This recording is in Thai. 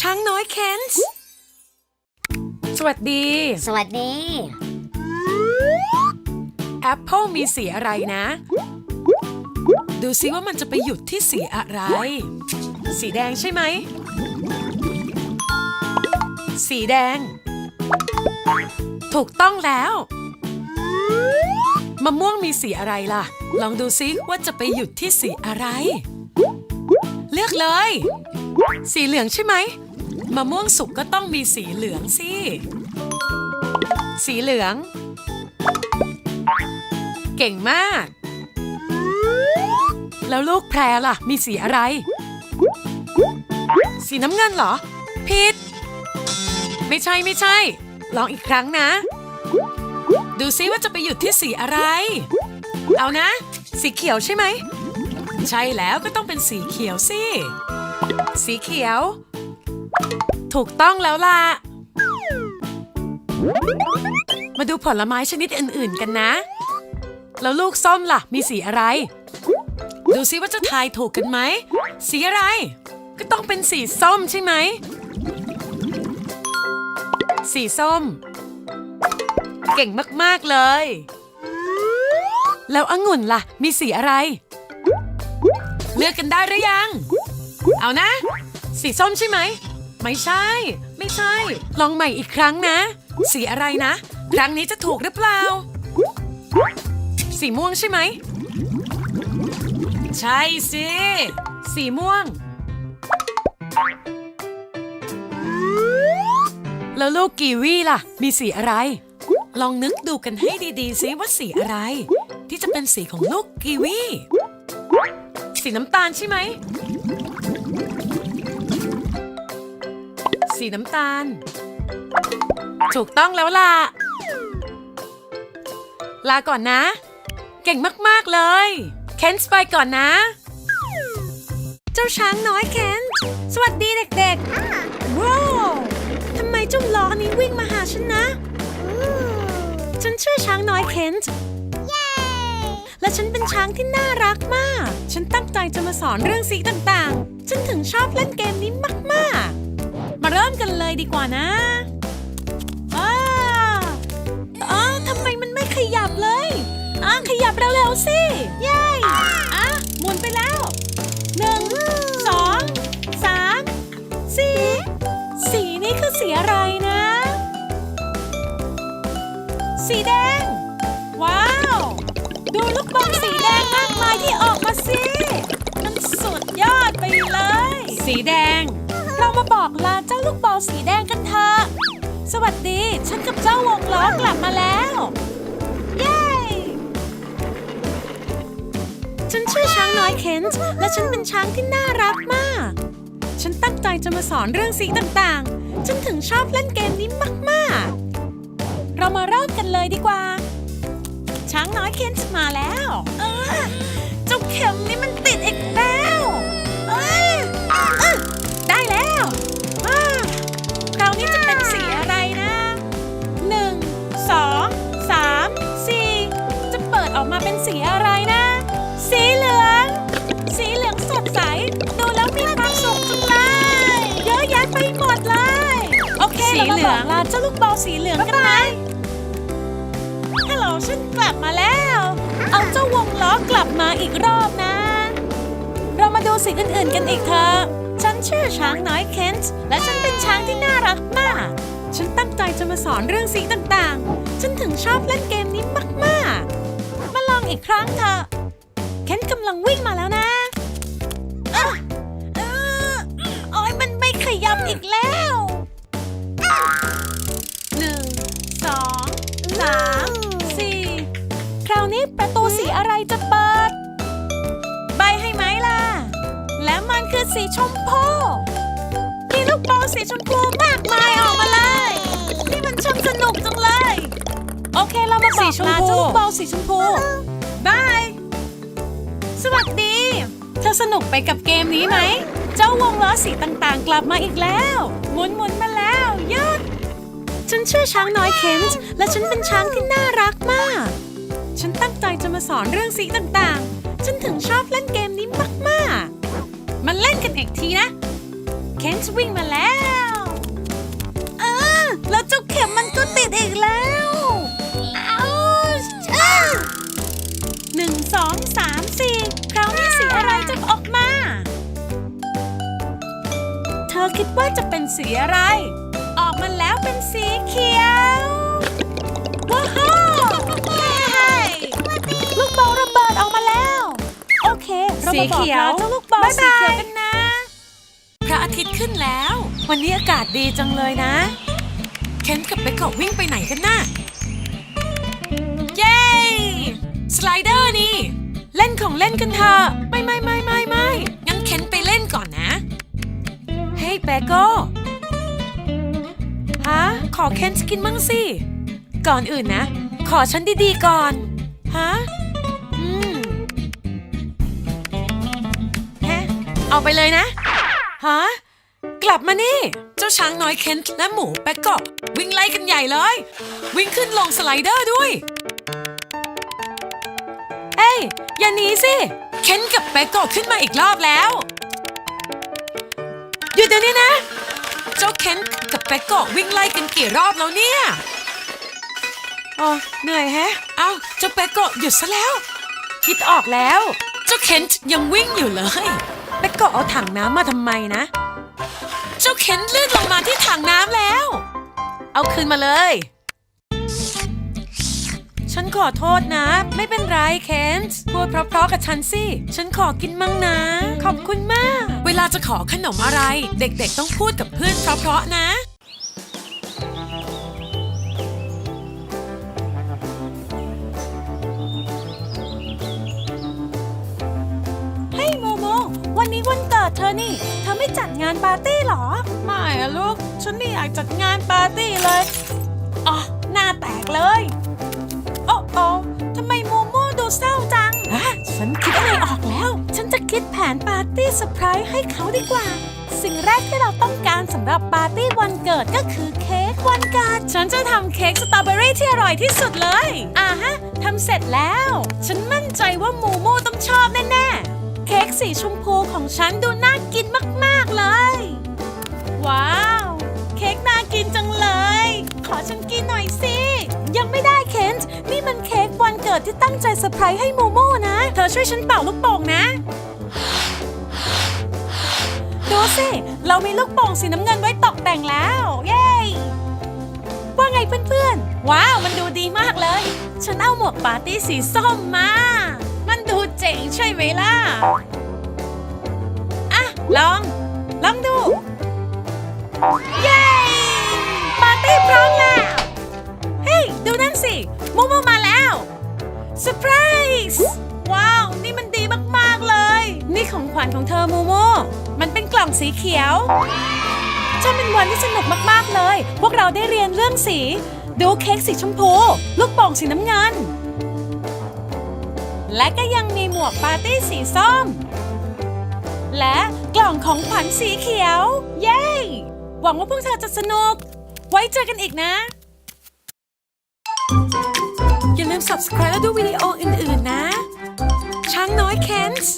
ช้างน้อยเคนส์สวัสดี สวัสดี แอปเปิลมีสีอะไรนะ ดูซิว่ามันจะไปหยุดที่สีอะไร สีแดงใช่ไหม สีแดง ถูกต้องแล้วมะม่วงมีสีอะไรล่ะ ลองดูซิว่าจะไปหยุดที่สีอะไรเลือกเลย สีเหลืองใช่ไหมมะม่วงสุกก็ต้องมีสีเหลืองสิ สีเหลือง เก่งมาก แล้วลูกแพรล่ะ มีสีอะไร สีน้ำเงินเหรอ ผิด ไม่ใช่ไม่ใช่ ลองอีกครั้งนะ ดูซิว่าจะไปหยุดที่สีอะไร เอานะ สีเขียวใช่ไหม ใช่แล้วก็ต้องเป็นสีเขียวสิ สีเขียว ถูกต้องแล้วล่ะ มาดูผลไม้ชนิดอื่นๆกันนะ แล้วลูกส้มล่ะ มีสีอะไร ดูซิว่าจะทายถูกกันไหม สีอะไร ก็ต้องเป็นสีส้มใช่ไหม สีส้ม เก่งมาก ๆ เลย แล้วองุ่นล่ะ มีสีอะไร เลือกกันได้หรือยัง เอานะ สีส้มใช่ไหม ไม่ใช่ ไม่ใช่ ลองใหม่อีกครั้งนะ สีอะไรนะ ครั้งนี้จะถูกหรือเปล่า สีม่วงใช่ไหม ใช่สิ สีม่วง แล้วลูกกีวีล่ะ มีสีอะไร ลองนึกดูกันให้ดีๆซิว่าสีอะไร ที่จะเป็นสีของลูกกีวี สีน้ำตาลใช่ไหม สีน้ำตาล ถูกต้องแล้วล่ะ ลาก่อนนะ เก่งมาก ๆ เลย เคนส์ไปก่อนนะ เจ้าช้างน้อยเคนสวัสดีเด็กๆว้าวทำไมเจ้าล้อนี้วิ่งมาหาฉันนะ ฉันชื่อช้างน้อยเคนและฉันเป็นช้างที่น่ารักมาก ฉันตั้งใจจะมาสอนเรื่องสีต่างๆ ฉันถึงชอบเล่นเกมนี้มากๆ มาเริ่มกันเลยดีกว่านะอ้าอ้าทำไมมันไม่ขยับเลยอ้าขยับเร็วๆสิ เย้อะหมุนไปแล้ว สิมันสุดยอดไปเลย สีแดง เรามาบอกลาเจ้าลูกบอลสีแดงกันเถอะสวัสดี ฉันกับเจ้าวงล้อกลับมาแล้ว เย้ฉันชื่อช้างน้อยเคนส์และฉันเป็นช้างที่น่ารักมาก ฉันตั้งใจจะมาสอนเรื่องสีต่างๆ ฉันถึงชอบเล่นเกมนี้มากๆ เรามาเริ่มกันเลยดีกว่า ช้างน้อยเคนส์มาแล้ว เออเจ้าเข็มนี่มันติดอีกแล้ว เอ้ยเอ้ยได้แล้วอ้าคราวนี้จะเป็นสีอะไรนะหนึ่งสองสามสี่จะเปิดออกมาเป็นสีอะไรนะ สีเหลือง สีเหลืองสดใส ดูแล้วมีความสุขจังเลยเยอะแยะไปหมดเลย โอเคสีเรามาเหลืบองกลาเจ้าลูกบอลสีเหลืองกันไหม ฮัลโหลฉันกลับมาแล้ว เอาเจ้าวงล้อกลับมาอีกรอบนะ เรามาดูสีอื่นๆกันอีกเถอะฉันชื่อช้างน้อยเคนส์และฉันเป็นช้างที่น่ารักมาก ฉันตั้งใจจะมาสอนเรื่องสีต่างๆ ฉันถึงชอบเล่นเกมนี้มากๆ มาลองอีกครั้งเถอะเคนกำลังวิ่งมาแล้วนะอะเออโอ้ยมันไม่ขยับอีกแล้ว ประตูสีอะไรจะเปิด ใบให้ไหมล่ะ และมันคือสีชมพูมีลูกบอลสีชมพูมากมายออกมาเลย นี่มันช่างสนุกจังเลย โอเคเรามาบสีอกชมลาพูเจ้าลูกบอลสีชมพูบายสวัสดี เธอสนุกไปกับเกมนี้ไหม เจ้าวงล้อสีต่างๆ กลับมาอีกแล้ว หมุนหมุนๆมาแล้วหยุดฉันชื่อช้างน้อยเคนส์และฉันเป็นช้างที่น่ารักมาก ฉันตั้งใจจะมาสอนเรื่องสีต่างๆ ฉันถึงชอบเล่นเกมนี้มากๆมาเล่นกันอีกทีนะเคนส์วิ่งมาแล้ว เออ แล้วเจ้าเข็มมันก็ติดอีกแล้วอ้าวอ้าหนึ่งสองสามสี่คราวนี้สีอะไรจะออกมา เธอคิดว่าจะเป็นสีอะไร ออกมาแล้วเป็นสีเขียว อเคเรามาบอกลาเจ้าลูกบอลสีเขียวกันนะ พระอาทิตย์ขึ้นแล้ว วันนี้อากาศดีจังเลยนะ เคนกับเบคกอวิ่งไปไหนกันน่ะเย้สไลเดอร์นี่ เล่นของเล่นกันเถอะไม่ไม่ไม่ไม่ไม่งั้นเคนไปเล่นก่อนนะ เฮ้ยเบโก้ฮะขอเคนสกินมั่งสิ ก่อนอื่นนะ ขอฉันดีๆก่อน ฮะ เอาไปเลยนะ ฮะ กลับมานี่ เจ้าช้างน้อยเคนและหมูแป๊กกอบวิ่งไล่กันใหญ่เลย วิ่งขึ้นลงสไลเดอร์ด้วยเอ้ย อย่าหนีสิ เคนกับแป๊กกอบขึ้นมาอีกรอบแล้ว หยุดเดี๋ยวนี้นะ เจ้าเคนกับแป๊กกอบวิ่งไล่กันกี่รอบแล้วเนี่ยอ๋อเหนื่อยแฮะ เอาเจ้าแป๊กกอบหยุดซะแล้ว คิดออกแล้ว เจ้าเคนยังวิ่งอยู่เลย แป๊กกอเอาถังน้ำมาทำไมนะ เจ้าเข็นลื่นลงมาที่ถังน้ำแล้ว เอาคืนมาเลย ฉันขอโทษนะ ไม่เป็นไรเคนส์พูดเพราะๆกับฉันสิ ฉันขอกินมั่งนะ ขอบคุณมาก เวลาจะขอขนมอะไร เด็กๆต้องพูดกับเพื่อนเพราะๆนะ อนี่ เธอไม่จัดงานปาร์ตี้หรอ ไม่อะลูก ฉันไม่อยากจัดงานปาร์ตี้เลยอ๋อหน้าแตกเลย โอ้โอ้ทำไมโมโมดูเศร้าจังอะฉันคิดอะไรออกแล้ว ฉันจะคิดแผนปาร์ตี้เซอร์ไพรส์ให้เขาดีกว่า สิ่งแรกที่เราต้องการสำหรับปาร์ตี้วันเกิดก็คือเค้กวันเกิด ฉันจะทำเค้กสตรอเบอรี่ที่อร่อยที่สุดเลย อ่าฮะทำเสร็จแล้ว ฉันมั่นใจว่าโมโมต้องชอบแน่ๆ เค้กสีชมพูของฉันดูน่ากินมาก ๆ เลย ว้าว เค้กน่ากินจังเลย ขอฉันกินหน่อยสิ ยังไม่ได้เคนต์นี่มันเค้กวันเกิดที่ตั้งใจเซอร์ไพรส์ให้โมโม่นะ เธอช่วยฉันเป่าลูกโป่งนะ ดูสิ เรามีลูกโป่งสีน้ำเงินไว้ตกแต่งแล้ว เย้ว่าไงเพื่อนๆ ว้าว มันดูดีมากเลย ฉันเอาหมวกปาร์ตี้สีส้มมา มันดูเจ๋งใช่ไหมล่ะ อะ ลอง ลองดู เย้ปาร์ตี้พร้อมแล้ว เฮ้ย ดูนั่นสิมโมมาแล้วเซอร์ไพรส์ว้าว นี่มันดีมาก ๆ เลย นี่ของขวัญของเธอมโมมันเป็นกล่องสีเขียวจะเป็นวันที่สนุกมาก ๆ เลย พวกเราได้เรียนเรื่องสี ดูเค้กสีชมพู ลูกโป่งสีน้ำเงิน และก็ยังมีหมวกปาร์ตี้สีส้ม และกล่องของขวัญสีเขียว เย้ หวังว่าพวกเธอจะสนุก ไว้เจอกันอีกนะ อย่าลืม subscribe และดูวิดีโออื่น ๆ นะ ช้างน้อยเคนส์